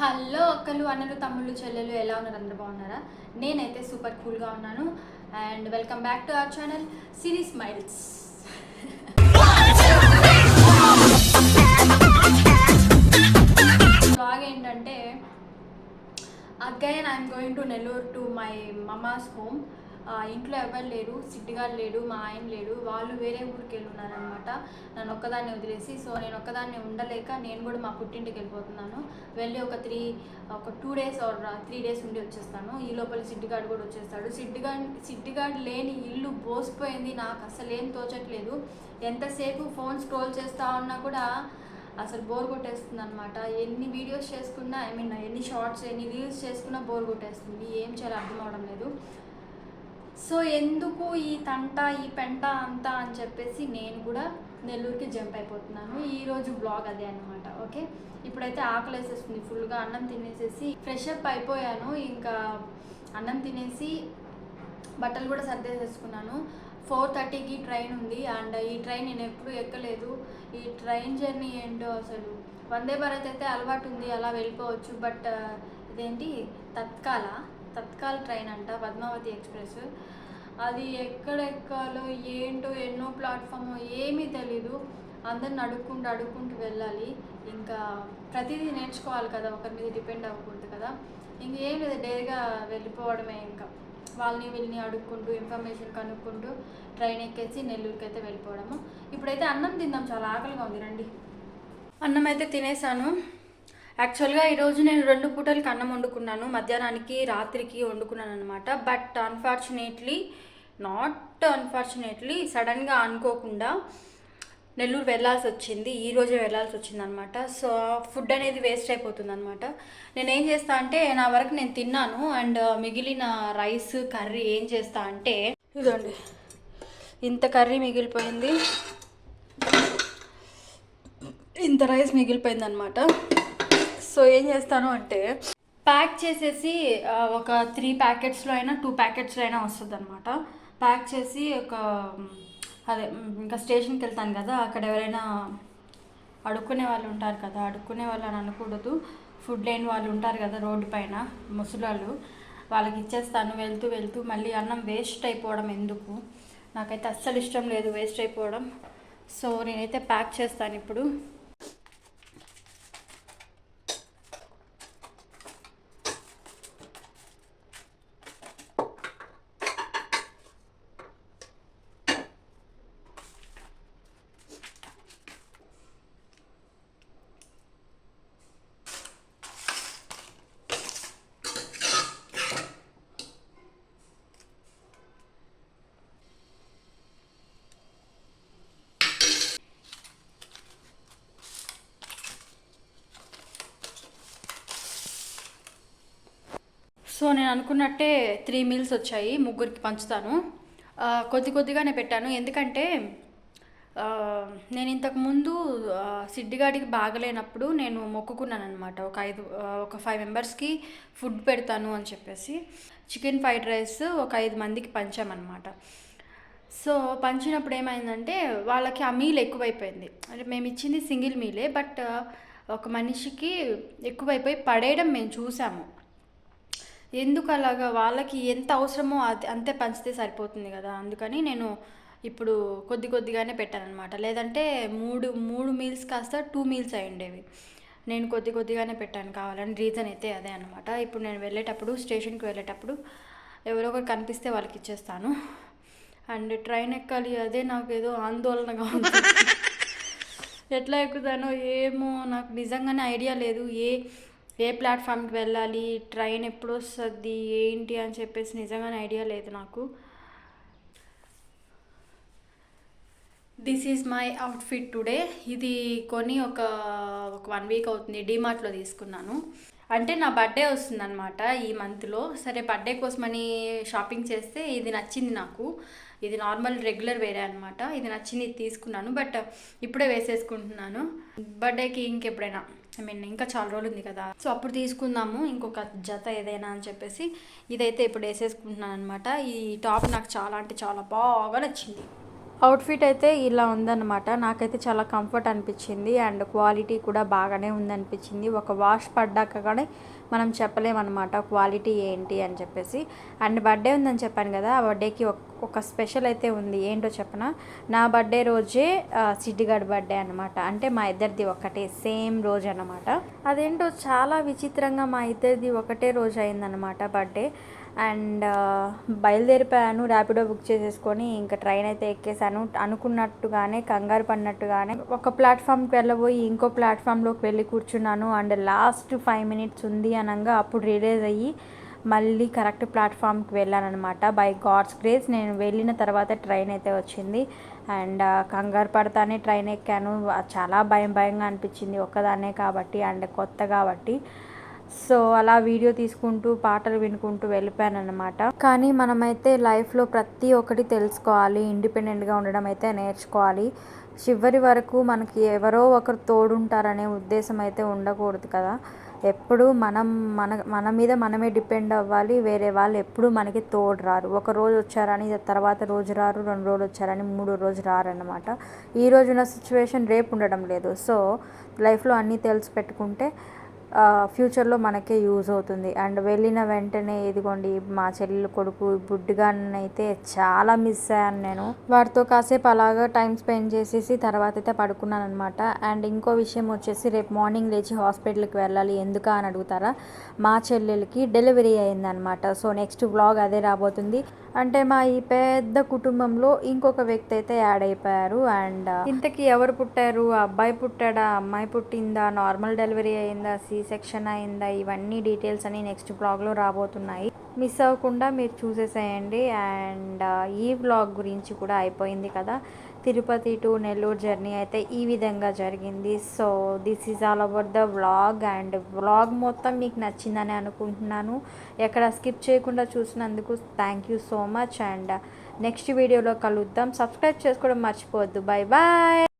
Hello అక్కలు అన్నలు తమ్ముళ్ళు చెల్లెలు ఎలా ఉన్నారు? అందరూ బాగున్నారా? నేనైతే సూపర్ కూల్గా ఉన్నాను. And welcome back to our channel Siri smiles. Blog ఏంటంటే again I'm going to Nellore to my mama's home. ఇంట్లో ఎవరు లేరు సిడ్డిగాడు లేడు మా ఆయన లేడు వాళ్ళు వేరే ఊరికి వెళ్ళున్నారనమాట నన్ను ఒక్కదాన్ని వదిలేసి సో నేను ఒక్కదాన్ని ఉండలేక నేను కూడా మా పుట్టింటికి వెళ్ళిపోతున్నాను. వెళ్ళి ఒక త్రీ ఒక two days or three days ఉండి వచ్చేస్తాను. ఈ లోపల సిడ్డిగాడు కూడా వచ్చేస్తాడు. సిడ్డిగాడ్ సిడ్డిగాడు లేని ఇల్లు బోసిపోయింది. నాకు అసలు ఏం తోచట్లేదు. ఎంతసేపు ఫోన్ స్క్రోల్ చేస్తా ఉన్నా కూడా అసలు బోర్ కొట్టేస్తుంది అనమాట ఎన్ని వీడియోస్ చేసుకున్నా ఐ మీన్ ఎన్ని షార్ట్స్ ఎన్ని రీల్స్ చేసుకున్నా బోర్ కొట్టేస్తుంది. ఏం చేయాలో అర్థం అవడం లేదు. సో ఎందుకు ఈ తంట ఈ పెంట అంతా అని చెప్పేసి నేను కూడా నెల్లూరుకి జంప్ అయిపోతున్నాను. ఈరోజు బ్లాగ్ అదే అనమాట ఓకే? ఇప్పుడైతే ఆకలి వేసేస్తుంది ఫుల్గా అన్నం తినేసేసి ఫ్రెష్ అప్ అయిపోయాను. ఇంకా అన్నం తినేసి బట్టలు కూడా సర్దేసేసుకున్నాను. ఫోర్ థర్టీకి ట్రైన్ ఉంది అండ్ ఈ ట్రైన్ నేను ఎప్పుడు ఎక్కలేదు. ఈ ట్రైన్ జర్నీ ఏంటో అసలు వందే భారత్ అయితే అలవాటు ఉంది అలా వెళ్ళిపోవచ్చు. బట్ uh, ఇదేంటి? తత్కాల. తత్కాల్ ట్రైన్ అంట పద్మావతి ఎక్స్ప్రెస్. అది ఎక్కడెక్కాలో ఏంటో ఎన్నో ప్లాట్ఫామ్ ఏమీ తెలీదు. అందరిని అడుక్కుంటూ అడుక్కుంటూ వెళ్ళాలి. ఇంకా ప్రతిదీ నేర్చుకోవాలి కదా ఒకరి మీద డిపెండ్ అవ్వకూడదు కదా. ఇంకేం లేదు డైరీగా వెళ్ళిపోవడమే ఇంకా. వాళ్ళని వీళ్ళని అడుక్కుంటూ ఇన్ఫర్మేషన్ కనుక్కుంటూ ట్రైన్ ఎక్కేసి నెల్లూరుకి అయితే వెళ్ళిపోవడము. ఇప్పుడైతే అన్నం తిందాం చాలా ఆకలిగా ఉంది రండి. అన్నం అయితే తినేసాను. యాక్చువల్గా ఈరోజు నేను రెండు పూటలకి అన్నం వండుకున్నాను. మధ్యాహ్నానికి రాత్రికి వండుకున్నాను అనమాట బట్ అన్ఫార్చునేట్లీ నాట్ అన్ఫార్చునేట్లీ సడన్గా అనుకోకుండా నెల్లూరు వెళ్ళాల్సి వచ్చింది. ఈ రోజే వెళ్ళాల్సి వచ్చింది అనమాట సో ఫుడ్ అనేది వేస్ట్ అయిపోతుంది అనమాట నేను ఏం చేస్తా అంటే నా వరకు నేను తిన్నాను. అండ్ మిగిలిన రైస్ కర్రీ ఏం చేస్తా అంటే ఇదండి ఇంత కర్రీ మిగిలిపోయింది. ఇంత రైస్ మిగిలిపోయింది అనమాట సో ఏం చేస్తాను అంటే ప్యాక్ చేసేసి ఒక త్రీ ప్యాకెట్స్లో అయినా టూ ప్యాకెట్స్లో అయినా వస్తుంది అనమాట ప్యాక్ చేసి ఒక అదే ఇంకా స్టేషన్కి వెళ్తాను కదా అక్కడ ఎవరైనా అడుక్కునే వాళ్ళు ఉంటారు కదా అడుక్కునే వాళ్ళు అని అనకూడదు. ఫుడ్ లేని వాళ్ళు ఉంటారు కదా రోడ్డు పైన ముసలాళ్ళు. వాళ్ళకి ఇచ్చేస్తాను వెళ్తూ వెళ్తూ మళ్ళీ అన్నం వేస్ట్ అయిపోవడం ఎందుకు? నాకైతే అస్సలు ఇష్టం లేదు వేస్ట్ అయిపోవడం. సో నేనైతే ప్యాక్ చేస్తాను ఇప్పుడు. సో నేను అనుకున్నట్టే త్రీ మీల్స్ వచ్చాయి ముగ్గురికి పంచుతాను. కొద్ది కొద్దిగానే పెట్టాను. ఎందుకంటే నేను ఇంతకుముందు సిడ్డిగాడికి బాగలేనప్పుడు నేను మొక్కుకున్నాను అనమాట ఒక ఐదు ఒక ఫైవ్ మెంబర్స్కి ఫుడ్ పెడతాను అని చెప్పేసి. చికెన్ ఫ్రైడ్ రైస్ ఒక ఐదు మందికి పంచామన్నమాట. సో పంచినప్పుడు ఏమైందంటే వాళ్ళకి ఆ మీల్ ఎక్కువైపోయింది. అంటే మేము ఇచ్చింది సింగిల్ మీలే బట్ ఒక మనిషికి ఎక్కువైపోయి పడేయడం మేము చూసాము. ఎందుకు అలాగా వాళ్ళకి ఎంత అవసరమో అది అంతే పంచితే సరిపోతుంది కదా. అందుకని నేను ఇప్పుడు కొద్ది కొద్దిగానే పెట్టాను అనమాట లేదంటే మూడు మూడు మీల్స్ కాస్త టూ మీల్స్ అయి ఉండేవి. నేను కొద్ది కొద్దిగానే పెట్టాను కావాలని రీజన్ అయితే అదే అనమాట ఇప్పుడు నేను వెళ్ళేటప్పుడు స్టేషన్కి వెళ్ళేటప్పుడు ఎవరో ఒకరు కనిపిస్తే వాళ్ళకి ఇచ్చేస్తాను. అండ్ ట్రైన్ ఎక్కాలి అదే నాకు ఏదో ఆందోళనగా ఉంది. ఎట్లా ఎక్కుతానో ఏమో నాకు నిజంగానే ఐడియా లేదు. ఏ ఏ ప్లాట్ఫామ్కి వెళ్ళాలి? ట్రైన్ ఎప్పుడు వస్తుంది? ఏంటి? అని చెప్పేసి నిజంగానే ఐడియా లేదు నాకు. This is my outfit today ఇది కొని ఒక ఒక వన్ వీక్ అవుతుంది. డిమార్ట్లో తీసుకున్నాను. అంటే నా బర్త్డే వస్తుందన్నమాట ఈ మంత్లో సరే బర్త్డే కోసమని షాపింగ్ చేస్తే ఇది నచ్చింది నాకు. ఇది నార్మల్ రెగ్యులర్ వేరే అనమాట ఇది నచ్చింది తీసుకున్నాను. బట్ ఇప్పుడే వేసేసుకుంటున్నాను. బర్త్డేకి ఇంకెప్పుడైనా. ఐ మీన్ ఇంకా చాలా రోజులు ఉంది కదా. సో అప్పుడు తీసుకుందాము ఇంకొక జత ఏదైనా అని చెప్పేసి ఇదైతే ఇప్పుడు వేసేసుకుంటున్నాను అనమాట ఈ టాప్ నాకు చాలా అంటే చాలా బాగా నచ్చింది. అవుట్ఫిట్ అయితే ఇలా ఉందన్నమాట. నాకైతే చాలా కంఫర్ట్ అనిపించింది అండ్ క్వాలిటీ కూడా బాగానే ఉందనిపించింది. ఒక వాష్ పడ్డాక కానీ మనం చెప్పలేమన్నమాట క్వాలిటీ ఏంటి అని చెప్పేసి. అండ్ బర్త్డే ఉందని చెప్పాను కదా ఆ బర్త్డేకి ఒక స్పెషల్ అయితే ఉంది. ఏంటో చెప్పన? నా బర్త్డే రోజే ఆ, బర్త్డే అనమాట అంటే మా ఇద్దరిది ఒకటే సేమ్ రోజు అనమాట అదేంటో చాలా విచిత్రంగా మా ఇద్దరిది ఒకటే రోజు అయిందనమాట బర్త్డే. అండ్ బయలుదేరిపోయాను ర్యాపిడో బుక్ చేసేసుకొని ఇంకా ట్రైన్ అయితే ఎక్కేసాను అనుకున్నట్టుగానే కంగారు పడినట్టుగానే ఒక ప్లాట్ఫామ్కి వెళ్ళబోయి ఇంకో ప్లాట్ఫామ్లోకి వెళ్ళి కూర్చున్నాను. అండ్ లాస్ట్ ఫైవ్ మినిట్స్ ఉంది అనగా అప్పుడు రిలీజ్ అయ్యి మళ్ళీ కరెక్ట్ ప్లాట్ఫామ్కి వెళ్ళానమాట బై గాడ్స్ గ్రేస్ నేను వెళ్ళిన తర్వాత ట్రైన్ అయితే వచ్చింది. అండ్ కంగారు పడతానే ట్రైన్ ఎక్కాను. చాలా భయం భయంగా అనిపించింది ఒక్కదాన్నే కాబట్టి అండ్ కొత్త కాబట్టి. సో అలా వీడియో తీసుకుంటూ పాటలు వినుకుంటూ వెళ్ళిపోయాను అనమాట కానీ మనమైతే లైఫ్లో ప్రతి ఒక్కటి తెలుసుకోవాలి. ఇండిపెండెంట్గా ఉండడం అయితే నేర్చుకోవాలి. చివరి వరకు మనకి ఎవరో ఒకరు తోడుంటారనే ఉద్దేశం అయితే ఉండకూడదు కదా. ఎప్పుడు మనం మన మన మీద మనమే డిపెండ్ అవ్వాలి. వేరే వాళ్ళు ఎప్పుడు మనకి తోడు రారు. ఒక రోజు వచ్చారని తర్వాత రోజు రారు రెండు రోజులు వచ్చారని మూడో రోజు రారనమాట ఈ రోజున ఉన్న సిచ్యువేషన్ రేపు ఉండడం లేదు. సో లైఫ్లో అన్నీ తెలిసి పెట్టుకుంటే ఫ్యూచర్లో మనకే యూజ్ అవుతుంది. అండ్ వెళ్ళిన వెంటనే ఇదిగోండి మా చెల్లెలు కొడుకు బుడ్డిగానైతే చాలా మిస్ అయ్యాను నేను. వాడితో కాసేపు అలాగా టైం స్పెండ్ చేసేసి తర్వాత అయితే పడుకున్నాను అనమాట అండ్ ఇంకో విషయం వచ్చేసి రేపు మార్నింగ్ లేచి హాస్పిటల్కి వెళ్ళాలి ఎందుకా అని అడుగుతారా? మా చెల్లెలకి డెలివరీ అయిందనమాట సో నెక్స్ట్ వ్లాగ్ అదే రాబోతుంది. అంటే మా ఈ పెద్ద కుటుంబంలో ఇంకొక వ్యక్తి అయితే యాడ్ అయిపోయారు. అండ్ ఇంతకీ ఎవరు పుట్టారు? అబ్బాయి పుట్టాడా? అమ్మాయి పుట్టిందా? నార్మల్ డెలివరీ అయిందా? సి సెక్షన్ అయిందా ఇవన్నీ డీటెయిల్స్ అని నెక్స్ట్ బ్లాగ్లో రాబోతున్నాయి. మిస్ అవ్వకుండా మీరు చూసేసేయండి అండ్ uh, ఈ వ్లాగ్ గురించి కూడా అయిపోయింది కదా. తిరుపతి టు నెల్లూరు జర్నీ అయితే ఈ విధంగా జరిగింది. So this is all about the vlog and vlog మొత్తం మీకు నచ్చిందని అనుకుంటున్నాను. ఎక్కడ స్కిప్ చేయకుండా చూసినందుకు thank you so much and next వీడియోలో కలుద్దాం. సబ్స్క్రైబ్ చేసుకోవడం మర్చిపోవద్దు. Bye bye